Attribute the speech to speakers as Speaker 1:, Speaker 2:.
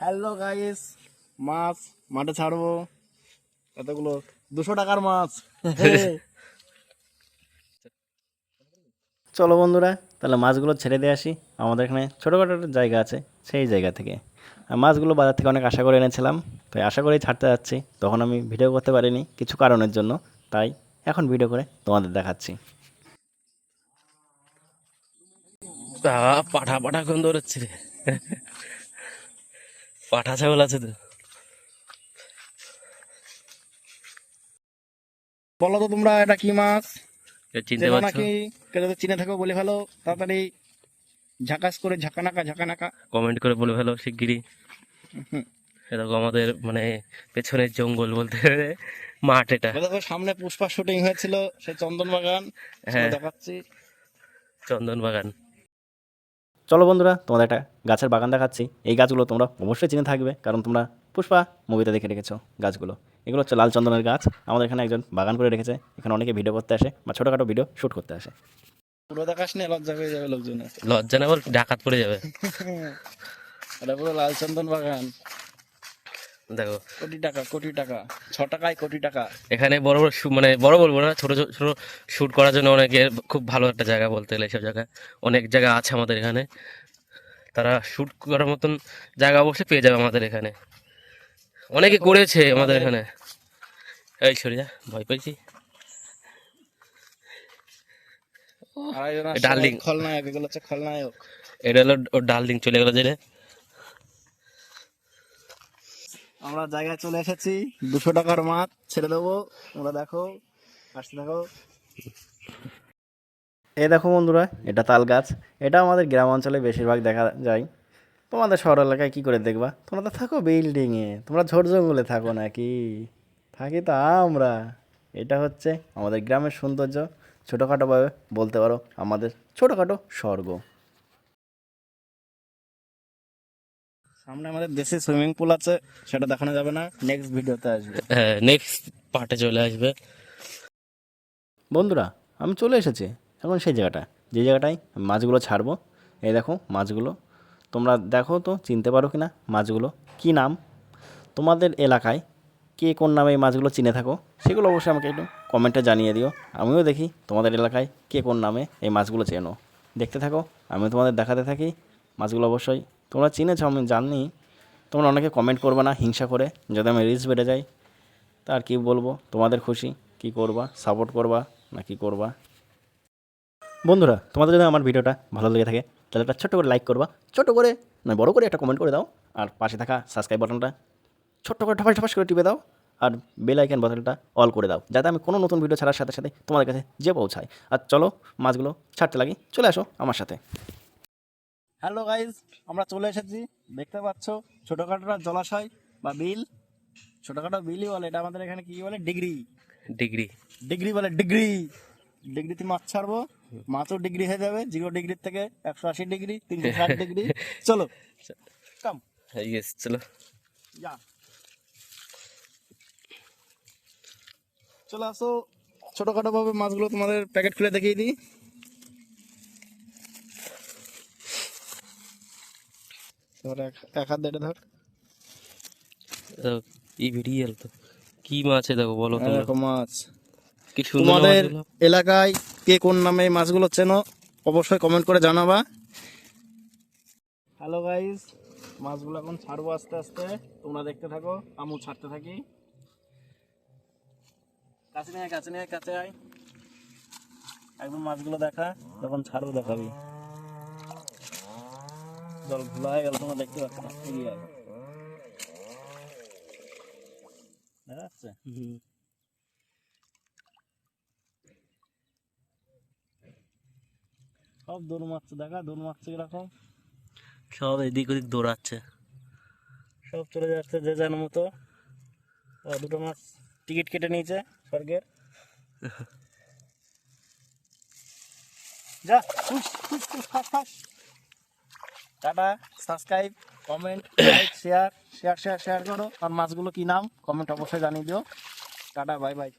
Speaker 1: Hello guys মাছ মাঠে ছাড়বো। এতগুলো দুশো টাকার মাছ।
Speaker 2: চলো বন্ধুরা তাহলে মাছগুলো ছেড়ে দিয়ে আসি। আমাদের এখানে ছোটোখাটো একটা জায়গা আছে সেই জায়গা থেকে। আর মাছগুলো বাজার থেকে অনেক আশা করে এনেছিলাম তাই আশা করেই ছাড়তে যাচ্ছি। তখন আমি ভিডিও করতে পারিনি কিছু কারণের জন্য। তাই এখন ভিডিও করে তোমাদের দেখাচ্ছি।
Speaker 3: পাঠা পাঠা গন্ধ বেরোচ্ছে রে? পাঠা ছাগল আছে তো।
Speaker 1: বলো তো তোমরা এটা কি মাছ?
Speaker 3: চিনতে পারছ?
Speaker 1: নাকি কেউ যদি চিনে থাকো বলে ফেলো তাড়াতাড়ি ঝাকাস করে ঝাঁকানাকা ঝাঁকানাকা।
Speaker 3: কমেন্ট করে বলে ফেলো শিগগিরই। এরকম আমাদের মানে পেছনের জঙ্গল বলতে মাঠ এটা।
Speaker 1: সামনে পুষ্পা শুটিং হয়েছিল সেই চন্দন বাগান
Speaker 3: হ্যাঁ।
Speaker 1: দেখাচ্ছি।
Speaker 3: চন্দন বাগান
Speaker 2: চলো বন্ধুরা তোমাদের একটা গাছের বাগান দেখাচ্ছি। এই গাছগুলো তোমরা অবশ্যই চিনে থাকবে কারণ তোমরা পুষ্পা মুভিতে দেখে রেখেছো গাছগুলো। এগুলো হচ্ছে লাল চন্দনের গাছ। আমাদের এখানে একজন বাগান করে রেখেছে। এখানে অনেকে ভিডিও করতে আসে বা ছোটোখাটো ভিডিও শ্যুট করতে আসে।
Speaker 1: পুরো দেখাস নি লজ্জা হয়ে যাবে লোকজনের।
Speaker 3: লজ্জা না বল ডাকাত পড়ে যাবে।
Speaker 1: এটা পুরো লাল চন্দন বাগান।
Speaker 3: দেখো।
Speaker 1: কোটি টাকা কোটি টাকা। ছ টাকায় কোটি টাকা।
Speaker 3: এখানে বড় বড় মানে বড় বলব না ছোট ছোট শুট করার জন্য অনেকে খুব ভালো একটা জায়গা বলতে গেলে এইসব জায়গায় অনেক জায়গা আছে আমাদের এখানে। তারা শুট করার মতন জায়গা অবশ্যই পেয়ে যাবে আমাদের এখানে। অনেকে করেছে আমাদের এখানে। এই সরে যা ভয় পেয়েছি। ডার্লিং।
Speaker 1: খলনায়ক এগুলো হচ্ছে খলনায়ক।
Speaker 3: এটা হলো ডার্লিং চলে গেলো জেলে।
Speaker 1: আমরা জায়গায় চলে এসেছি। দুশো টাকার মাছ ছেড়ে দেবো। তোমরা দেখো, আসতে দেখো
Speaker 2: এ দেখো বন্ধুরা, এটা তাল গাছ। এটা আমাদের গ্রাম অঞ্চলে বেশিরভাগ দেখা যায়। তোমাদের শহর এলাকায় কী করে দেখবা? তোমরা তো থাকো বিল্ডিংয়ে তোমরা ঝোড় জঙ্গলে থাকো নাকি? থাকি তো আমরা। এটা হচ্ছে আমাদের গ্রামের সৌন্দর্য। ছোটোখাটোভাবে বলতে পারো, আমাদের ছোটোখাটো স্বর্গ।
Speaker 1: সামনে আমাদের দেশে সুইমিং পুল আছে সেটা দেখানো যাবে না নেক্সট ভিডিওতে আসবে।
Speaker 3: হ্যাঁ নেক্সট পার্টে চলে আসবে।
Speaker 2: বন্ধুরা আমি চলে এসেছি এখন সেই জায়গাটা যে জায়গাটায় মাছগুলো ছাড়বো এই দেখো মাছগুলো। তোমরা দেখো তো চিনতে পারো কি না মাছগুলো? কী নাম? তোমাদের এলাকায় কে কোন নামে এই মাছগুলো চিনে থাকো? সেগুলো অবশ্যই আমাকে একটু কমেন্টে জানিয়ে দিও। আমিও দেখি তোমাদের এলাকায় কে কোন নামে এই মাছগুলো চেনো। দেখতে থাকো আমি তোমাদের দেখাতে থাকি। মাছগুলো অবশ্যই তোমরা চিনেছো, আমি জানি তোমরা অনেকে কমেন্ট করবে না, হিংসা করে। যাতে আমি রিচ বেড়ে যাই, তা আর কী বলব? তোমাদের খুশি? কি করবা? সাপোর্ট করবা? না কি করবা? বন্ধুরা, তোমাদের যদি আমার ভিডিওটা ভালো লেগে থাকে, তাহলে একটা ছোট্ট করে লাইক করবা। ছোট করে না বড় করে একটা কমেন্ট করে দাও। আর পাশে থাকা সাবস্ক্রাইব বাটনটা ছোট্ট করে ঠপাস ঠপাস করে টিপে দাও। আর বেল আইকন বাটনটা অল করে দাও, যাতে আমি কোনো নতুন ভিডিও ছাড়ার সাথে সাথে তোমাদের কাছে যে পৌঁছায় আর চলো, মাছগুলো ছাড়তে লাগি, চলে আসো আমার সাথে।
Speaker 1: হ্যালো গাইজ আমরা চলে এসেছি। দেখতে পাচ্ছ ছোটখাটো জলাশয় বা বিল। ছোটখাটো বিলই বলে এটা আমাদের এখানে কি বলে? ডিগ্রি।
Speaker 3: ডিগ্রি।
Speaker 1: ডিগ্রি বলে ডিগ্রি। ডিগ্রিতে মাছ ছাড়বো। মাছও ডিগ্রি হয়ে যাবে। জিরো ডিগ্রির থেকে একশো আশি ডিগ্রি তিনশো ষাট ডিগ্রি। চলো। কাম
Speaker 3: ইয়েস চলো।
Speaker 1: যা চলে আসো। ছোটখাটো ভাবে মাছগুলো তোমাদের প্যাকেট খুলে দেখিয়ে দিই। এবার এক হাত ধর।
Speaker 3: দেখো, এই ভিডিও তো। কি মাছ দেখো বলো
Speaker 1: মাছ।
Speaker 3: কি
Speaker 1: তোমাদের এলাকায় কে কোন নামে এই মাছগুলো চেনো অবশ্যই কমেন্ট করে জানাবা। হ্যালো গাইস মাছগুলো এখন ছাড়বো আস্তে আস্তে। তোমরা দেখতে থাকো আমু ছাড়তে থাকি। কাছে নিয়ে কাছে নিয়ে কাছে আয়। একদম মাছগুলো দেখা যখন ছাড়বো দেখাবি। জল হয়ে গেল তোমরা দেখতে পাচ্ছ না এগিয়ে আয় দেখা যাচ্ছে? সব দৌড় মারছে দেখা দৌড় মারছে কীরকম?
Speaker 3: সব এদিক ওদিক দৌড়াচ্ছে।
Speaker 1: সব চলে যাচ্ছে যে যার মতো। দুটো মাছ টিকিট কেটে নিয়েছে স্বর্গের। যা হুস, হুস, হুস, ফাস, ফাস। Tata subscribe comment like share share share share করো। আর মাছগুলো কি নাম? কমেন্ট অবশ্যই জানিয়ে দিও। Tata bye bye